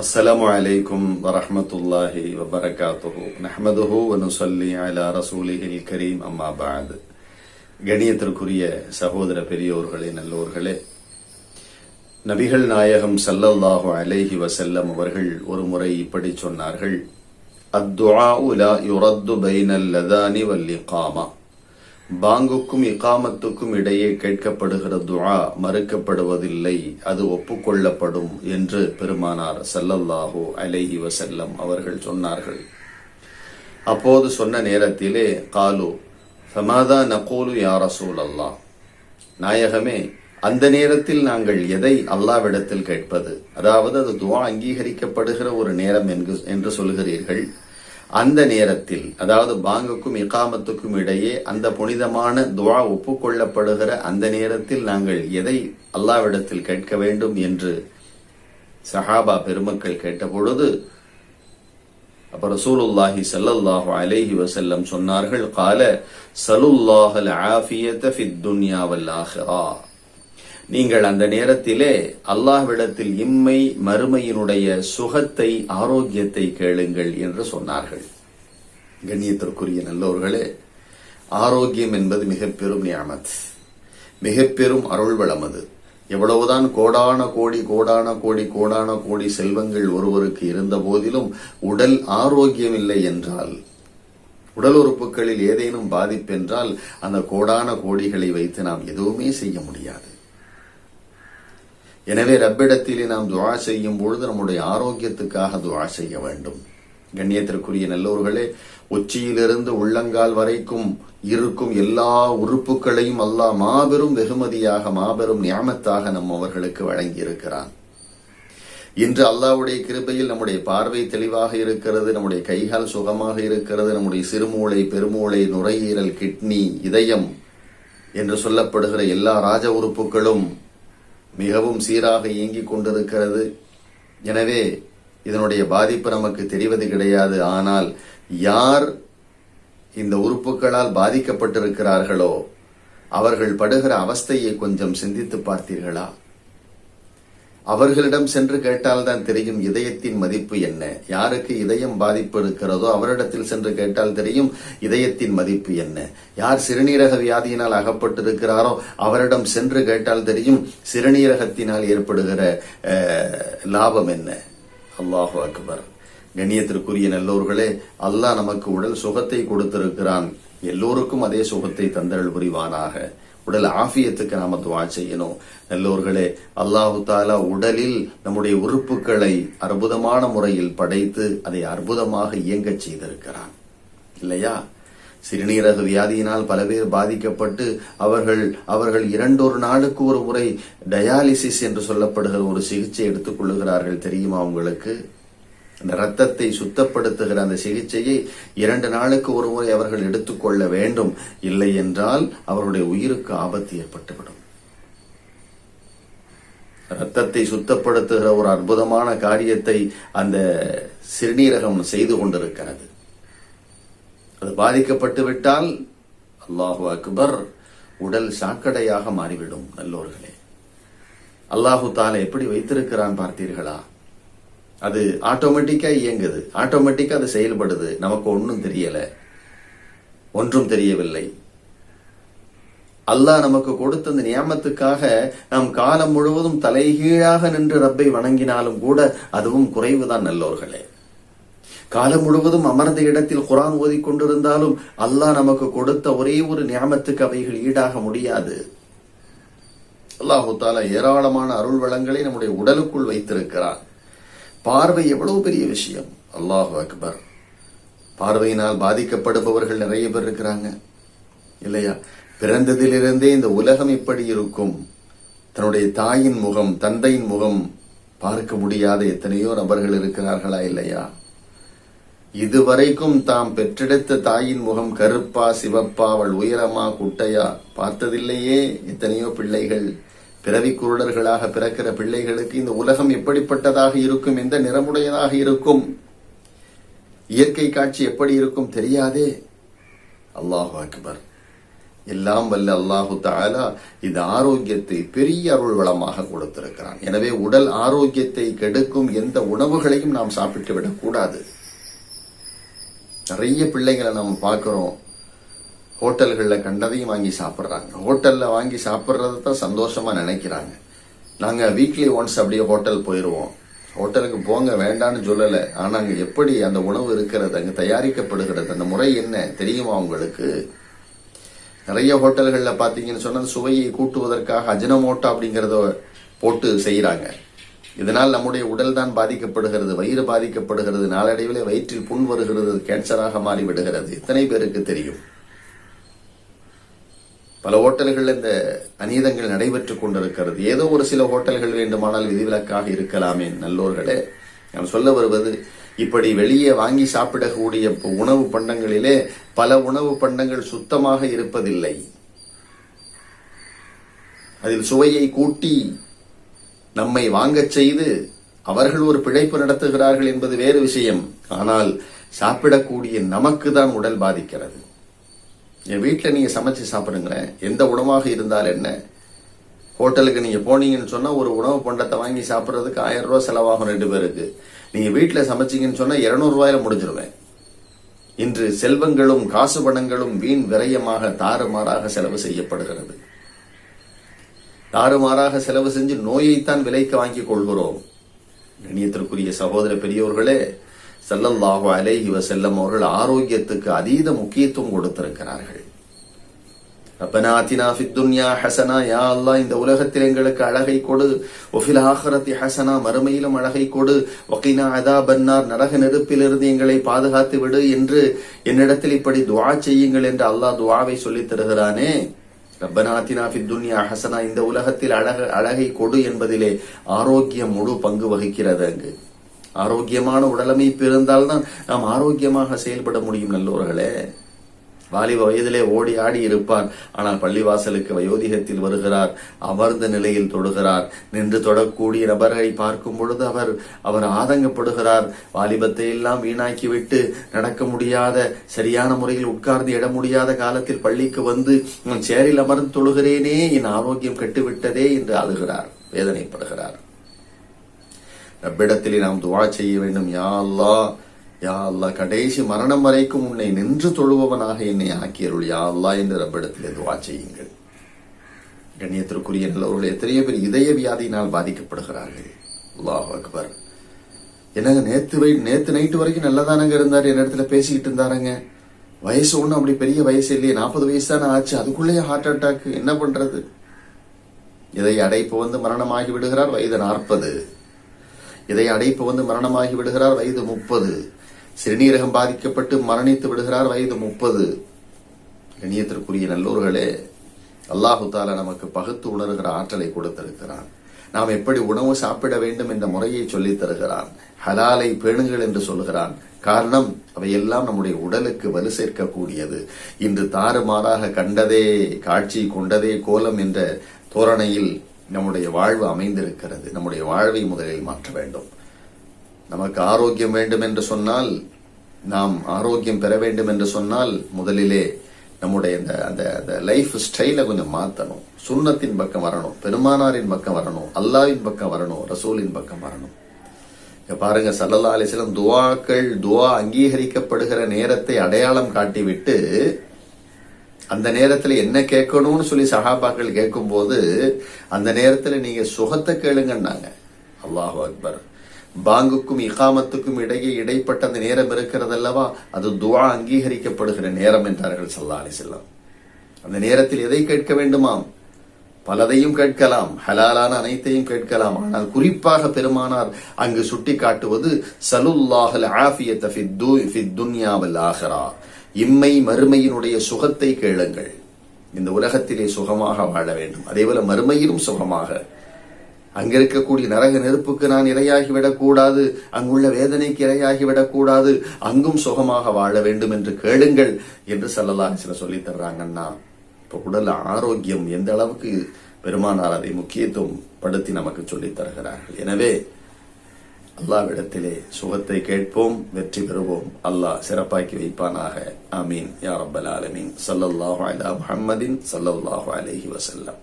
السلام عليكم ورحمة الله وبركاته نحمده ونصلي على رسوله الكريم أما بعد கணியத்திற்குரிய சகோதர பெரியோர்களே நல்லோர்களே நபிகள் நாயகம் ஸல்லல்லாஹு அலைஹி வஸல்லம் அவர்கள் ஒரு முறை இப்படி சொன்னார்கள் அத்துஆஉ லா யுரத்து பைனல் லதானி வல் இகாமா பாங்குக்கும் இகாமத்துக்கும் இடையே கேட்கப்படுகிற துஆ மறுக்கப்படுவதில்லை அது ஒப்புக்கொள்ளப்படும் என்று பெருமானார் ஸல்லல்லாஹு அலைஹி வசல்லம் அவர்கள் சொன்னார்கள். அப்போது சொன்ன நேரத்திலே காலு ஃபமாதா நகூலு யா ரசூல் அல்லாஹ் நாயகமே அந்த நேரத்தில் நாங்கள் எதை அல்லாவிடத்தில் கேட்பது? அதாவது அது துவா அங்கீகரிக்கப்படுகிற ஒரு நேரம் என்று என்று சொல்கிறீர்கள். அந்த நேரத்தில் அதாவது பாங்குக்கும் இகாமத்துக்கும் இடையே அந்த புனிதமான துவா ஒப்புக்கொள்ளப்படுகிற அந்த நேரத்தில் நாங்கள் எதை அல்லாவிடத்தில் கேட்க வேண்டும் என்று சஹாபா பெருமக்கள் கேட்டபொழுது அப்ப ரசூலுல்லாஹி சல்லல்லாஹு அலைஹி வசல்லம் சொன்னார்கள் கால சலுல்லாஹல் ஆஃபியத ஃபித் துன்யா வல் நீங்கள் அந்த நேரத்திலே அல்லாஹ்விடத்தில் இம்மை மறுமையினுடைய சுகத்தை ஆரோக்கியத்தை கேளுங்கள் என்று சொன்னார்கள். கண்ணியத்திற்குரிய நல்லோர்களே ஆரோக்கியம் என்பது மிக பெரும் நியாமத். மிக பெரும் அருள் வளம் அது. எவ்வளவுதான் கோடான கோடி கோடான கோடி கோடான கோடி செல்வங்கள் ஒருவருக்கு இருந்த போதிலும் உடல் ஆரோக்கியம் இல்லை என்றால் உடல் உறுப்புகளில் ஏதேனும் பாதிப்பென்றால் அந்த கோடான கோடிகளை வைத்து நாம் எதுவுமே செய்ய முடியாது. எனவே ரப்பிடத்திலே நாம் துவா செய்யும் பொழுது நம்முடைய ஆரோக்கியத்துக்காக துவா செய்ய வேண்டும். கண்ணியத்திற்குரிய நல்லோர்களே உச்சியிலிருந்து உள்ளங்கால் வரைக்கும் இருக்கும் எல்லா உறுப்புகளையும் அல்லாஹ் மாபெரும் வெகுமதியாக மாபெரும் நியாமத்தாக நம் அவர்களுக்கு வழங்கியிருக்கிறான். இன்று அல்லாவுடைய கிருபையில் நம்முடைய பார்வை தெளிவாக இருக்கிறது நம்முடைய கைகால் சுகமாக இருக்கிறது நம்முடைய சிறுமூளை பெருமூளை நுரையீரல் கிட்னி இதயம் என்று சொல்லப்படுகிற எல்லா ராஜ உறுப்புகளும் மிகவும் சீராக இயங்கிக் கொண்டிருக்கிறது. எனவே இதனுடைய பாதிப்பு நமக்கு தெரிவது கிடையாது. ஆனால் யார் இந்த உறுப்புகளால் பாதிக்கப்பட்டிருக்கிறார்களோ அவர்கள் படுகிற அவஸ்தையை கொஞ்சம் சிந்தித்து பார்த்தீர்களா? அவர்களிடம் சென்று கேட்டால்தான் தெரியும் இதயத்தின் மதிப்பு என்ன. யாருக்கு இதயம் பாதிப்பு இருக்கிறதோ அவரிடத்தில் சென்று கேட்டால் தெரியும் இதயத்தின் மதிப்பு என்ன. யார் சிறுநீரக வியாதியினால் அகப்பட்டிருக்கிறாரோ அவரிடம் சென்று கேட்டால் தெரியும் சிறுநீரகத்தினால் ஏற்படுகிற லாபம் என்ன. அல்லாஹு அக்பர். கண்ணியத்திற்குரிய நல்லோர்களே அல்லாஹ் நமக்கு உடல் சுகத்தை கொடுத்திருக்கிறான். எல்லோருக்கும் அதே சுகத்தை தந்தரல் புரிவானாக. உடல் ஆஃபியத்துக்கு நாம துவா செய்யணும். நல்லோர்களே அல்லாஹு தாலா உடலில் நம்முடைய உறுப்புகளை அற்புதமான முறையில் படைத்து அதை அற்புதமாக இயங்கச் செய்திருக்கிறான். இல்லையா? சிறுநீரக வியாதியினால் பல பேர் பாதிக்கப்பட்டு அவர்கள் அவர்கள் இரண்டொரு நாளுக்கு ஒரு முறை டயாலிசிஸ் என்று சொல்லப்படுகிற ஒரு சிகிச்சை எடுத்துக் கொள்ளுகிறார்கள் தெரியுமா உங்களுக்கு? அந்த ரத்தத்தை சுத்தப்படுத்துகிற அந்த சிகிச்சையை இரண்டு நாளுக்கு ஒரு முறை அவர்கள் எடுத்துக்கொள்ள வேண்டும். இல்லை என்றால் அவருடைய உயிருக்கு ஆபத்து ஏற்பட்டுவிடும். ரத்தத்தை சுத்தப்படுத்துகிற ஒரு அற்புதமான காரியத்தை அந்த சிறுநீரகம் செய்து கொண்டிருக்கிறது. அது பாதிக்கப்பட்டு விட்டால் அல்லாஹு அக்பர் உடல் சாக்கடையாக மாறிவிடும் நல்லோர்களே. அல்லாஹு தால எப்படி வைத்திருக்கிறான் பார்த்தீர்களா? அது ஆட்டோமேட்டிக்கா இயங்குது. ஆட்டோமேட்டிக்கா அது செயல்படுது. நமக்கு ஒன்றும் தெரியல. ஒன்றும் தெரியவில்லை. அல்லாஹ் நமக்கு கொடுத்த அந்த நியமத்துக்காக நாம் காலம் முழுவதும் தலைகீழாக நின்று ரப்பை வணங்கினாலும் கூட அதுவும் குறைவுதான் நல்லோர்களே. காலம் முழுவதும் அமர்ந்த இடத்தில் குரான் ஓதிக்கொண்டிருந்தாலும் அல்லாஹ் நமக்கு கொடுத்த ஒரே ஒரு நியமத்துக்கு அவைகள் ஈடாக முடியாது. அல்லாஹு தாலா ஏராளமான அருள் வளங்களை நம்முடைய உடலுக்குள் வைத்திருக்கிறான். பார்வை எவ்வளவு பெரிய விஷயம். அல்லாஹு அக்பர். பார்வையினால் பாதிக்கப்படுபவர்கள் நிறைய பேர் இருக்கிறாங்க. இல்லையா? பிறந்ததிலிருந்தே இந்த உலகம் இப்படி இருக்கும். தன்னுடைய தாயின் முகம் தந்தையின் முகம் பார்க்க முடியாத எத்தனையோ நபர்கள் இருக்கிறார்களா இல்லையா? இதுவரைக்கும் தாம் பெற்றெடுத்த தாயின் முகம் கருப்பா சிவப்பா அவள் உயரமா குட்டையா பார்த்ததில்லையே எத்தனையோ பிள்ளைகள். பிறவி குருடர்களாக பிறக்கிற பிள்ளைகளுக்கு இந்த உலகம் எப்படிப்பட்டதாக இருக்கும் எந்த நிறமுடையதாக இருக்கும் இயற்கை காட்சி எப்படி இருக்கும் தெரியாதே. அல்லாஹு அக்பர். எல்லாம் வல்ல அல்லாஹு தாலா இந்த ஆரோக்கியத்தை பெரிய அருள் வளமாக கொடுத்திருக்கிறான். எனவே உடல் ஆரோக்கியத்தை கெடுக்கும் எந்த உணவுகளையும் நாம் சாப்பிட்டு விடக்கூடாது நிறைய பிள்ளைங்களை நம்ம பார்க்கிறோம். ஹோட்டல்களில் கண்டதையும் வாங்கி சாப்பிட்றாங்க. ஹோட்டலில் வாங்கி சாப்பிட்றத தான் சந்தோஷமாக நினைக்கிறாங்க. நாங்கள் வீக்லி ஒன்ஸ் அப்படியே ஹோட்டல் போயிடுவோம் ஹோட்டலுக்கு போங்க வேண்டான்னு சொல்லலை. ஆனால் அங்கே எப்படி அந்த உணவு இருக்கிறது அங்கே தயாரிக்கப்படுகிறது அந்த முறை என்ன தெரியுமா உங்களுக்கு? நிறைய ஹோட்டல்களில் பார்த்தீங்கன்னு சொன்னால் சுவையை கூட்டுவதற்காக அஜினமோட்டோ அப்படிங்கிறத போட்டு செய்கிறாங்க இதனால் நம்முடைய உடல் தான் பாதிக்கப்படுகிறது வயிறு பாதிக்கப்படுகிறது நாளடைவில் வயிற்றில் புண் வருகிறது கேன்சராக மாறி விடுகிறது எத்தனை பேருக்கு தெரியும்? பல ஹோட்டல்கள் இந்த அநீதங்கள் நடைபெற்றுக் கொண்டிருக்கிறது. ஏதோ ஒரு சில ஹோட்டல்கள் வேண்டுமானால் விதிவிலக்காக இருக்கலாமே நல்லோர்களே. நான் சொல்ல வருவது இப்படி வெளியே வாங்கி சாப்பிடக்கூடிய உணவு பண்டங்களிலே பல உணவு பண்டங்கள் சுத்தமாக இருப்பதில்லை. அதில் சுவையை கூட்டி நம்மை வாங்கச் செய்து அவர்கள் ஒரு பிழைப்பு நடத்துகிறார்கள் என்பது வேறு விஷயம். ஆனால் சாப்பிடக்கூடிய நமக்கு தான் உடல் பாதிக்கிறது. என் வீட்டில் நீங்கள் சமைச்சு சாப்பிடுங்களேன். எந்த உணவாக இருந்தால் என்ன? ஹோட்டலுக்கு நீங்கள் போனீங்கன்னு சொன்னால் ஒரு உணவு பண்டத்தை வாங்கி சாப்பிட்றதுக்கு ஆயிரம் ரூபா செலவாகும் ரெண்டு பேருக்கு. நீங்கள் வீட்டில் சமைச்சீங்கன்னு சொன்னால் இரநூறுவாயில முடிஞ்சிருவேன். இன்று செல்வங்களும் காசு பணங்களும் வீண் விரயமாக தாறுமாறாக செலவு செய்யப்படுகிறது. தாறுமாறாக செலவு செஞ்சு நோயைத்தான் விலைக்கு வாங்கி கொள்கிறோம். கணியத்திற்குரிய சகோதர பெரியோர்களே செல்லல்லாஹு அலைஹி வசல்லம் அவர்கள் ஆரோக்கியத்துக்கு அதீத முக்கியத்துவம் கொடுத்திருக்கிறார்கள். ரப்பனா துன்யா ஹசனா யா அல்லாஹ் இந்த உலகத்தில் எங்களுக்கு அழகை கொடு. ஒஃபில் ஆஹரத்தி ஹசனா மறுமையிலும் அழகை கொடு. வக்கீனா அதா பன்னார் நரக நெருப்பிலிருந்து எங்களை பாதுகாத்து விடு என்று என்னிடத்தில் இப்படி துவா செய்யுங்கள் என்று அல்லாஹ் துவாவை சொல்லித் தருகிறானே. ரப்பனாத்தினா ஃபித் துன்யா ஹசனா இந்த உலகத்தில் அழக அழகை கொடு என்பதிலே ஆரோக்கியம் முழு பங்கு வகிக்கிறது அங்கு. ஆரோக்கியமான உடலமைப்பு இருந்தால்தான் நாம் ஆரோக்கியமாக செயல்பட முடியும் நல்லோர்களே. வாலிப வயதிலே ஓடி ஆடி இருப்பார். ஆனால் பள்ளிவாசலுக்கு வயோதிகத்தில் வருகிறார். அமர்ந்த நிலையில் தொடுகிறார். நின்று தொடக்கூடிய நபர்களை பார்க்கும் பொழுது அவர் அவர் ஆதங்கப்படுகிறார். வாலிபத்தை எல்லாம் வீணாக்கிவிட்டு நடக்க முடியாத சரியான முறையில் உட்கார்ந்து இட முடியாத காலத்தில் பள்ளிக்கு வந்து சேரில் அமர்ந்து தொழுகிறேனே என் ஆரோக்கியம் கெட்டுவிட்டதே என்று அழுகிறார் வேதனைப்படுகிறார். ரப்பிடத்திலே நாம் துவா செய்ய வேண்டும். யா அல்லா யா அல்லா கடைசி மரணம் வரைக்கும் உன்னை நின்று தொழுபவனாக என்னை ஆக்கியருள். யா அல்லா என்று ரப்பிடத்திலே துவா செய்யுங்கள். கண்ணியத்திற்குரிய நல்லவர்கள் எத்தனையோ பேர் இதய வியாதியினால் பாதிக்கப்படுகிறார்கள். அல்லாஹ் அக்பர். என்னங்க நேத்து வை நேத்து நைட்டு வரைக்கும் நல்லதானங்க இருந்தார்? என் இடத்துல பேசிக்கிட்டு இருந்தாருங்க. வயசு ஒன்றும் அப்படி பெரிய வயசு இல்லையே. நாற்பது வயசு தானே ஆச்சு. அதுக்குள்ளேயே ஹார்ட் அட்டாக் என்ன பண்றது? இதை அடைப்பு வந்து மரணமாகி விடுகிறார். வயது நாற்பது. இதை அடைப்பு வந்து மரணமாகி விடுகிறார் வயது முப்பது. சிறுநீரகம் பாதிக்கப்பட்டு மரணித்து விடுகிறார் வயது முப்பது. இணையத்திற்குரிய நல்லோர்களே அல்லாஹு தாலா நமக்கு பகுத்து உணர்கிற ஆற்றலை கொடுத்திருக்கிறான். நாம் எப்படி உணவு சாப்பிட வேண்டும் என்ற முறையை சொல்லித் தருகிறான். ஹலாலை பேணுங்கள் என்று சொல்கிறான். காரணம் அவையெல்லாம் நம்முடைய உடலுக்கு வலு சேர்க்கக்கூடியது. இன்று தாறுமாறாக கண்டதே காட்சி கொண்டதே கோலம் என்ற தோரணையில் நம்முடைய வாழ்வு அமைந்திருக்கிறது. நம்முடைய வாழ்வை முதலில் மாற்ற வேண்டும். நமக்கு ஆரோக்கியம் வேண்டும் என்று சொன்னால் நாம் ஆரோக்கியம் பெற வேண்டும் என்று சொன்னால் முதலிலே நம்முடைய இந்த அந்த அந்த லைஃப் ஸ்டைலை கொஞ்சம் மாற்றணும் சுண்ணத்தின் பக்கம் வரணும். பெருமானாரின் பக்கம் வரணும். அல்லாவின் பக்கம் வரணும். ரசூலின் பக்கம் வரணும். இங்கே பாருங்க சல்லல்லா அலிஸ்லம் துவாக்கள் துவா அங்கீகரிக்கப்படுகிற நேரத்தை அடையாளம் காட்டிவிட்டு அந்த நேரத்துல என்ன கேட்கணும்னு சொல்லி சஹாபாக்கள் கேட்கும்போது அந்த நேரத்துல நீங்க சுகத்தை கேளுங்கன்னாங்க. அல்லாஹ் அக்பர். பாங்குக்கும் இகாமத்துக்கும் இடையே இடைப்பட்ட அந்த நேரம் இருக்கிறது அல்லவா அது துவா அங்கீகரிக்கப்படுகிற நேரம் என்றார்கள் சல்லா அலிசல்லாம் அந்த நேரத்தில் எதை கேட்க வேண்டுமாம்? பலதையும் கேட்கலாம் ஹலாலான அனைத்தையும் கேட்கலாம். ஆனால் குறிப்பாக பெருமானார் அங்கு சுட்டி காட்டுவது சலுல்லாஹல் ஆஃபியத்த ஃபித் துன்யாவல் ஆஹரா. இம்மை மறுமையினுடைய சுகத்தை கேளுங்கள். இந்த உலகத்திலே சுகமாக வாழ வேண்டும். அதேபோல மறுமையிலும் சுகமாக. அங்க இருக்கக்கூடிய நரக நெருப்புக்கு நான் இரையாகிவிடக்கூடாது அங்குள்ள வேதனைக்கு இரையாகிவிடக்கூடாது அங்கும் சுகமாக வாழ வேண்டும் என்று கேளுங்கள் என்று சல்லல்லா சில சொல்லி தர்றாங்கன்னா உடல் ஆரோக்கியம் எந்த அளவுக்கு பெருமானார் அதை முக்கியத்துவம் படுத்தி நமக்கு சொல்லித் தருகிறார்கள். எனவே அல்லாவிடத்திலே சுகத்தை கேட்போம் வெற்றி பெறுவோம். அல்லாஹ் சிறப்பாக்கி வைப்பானாக. அமீன் யா ரப்பல் ஆலமீன். ஸல்லல்லாஹு அலா முஹம்மதின் ஸல்லல்லாஹு அலஹி வசல்லம்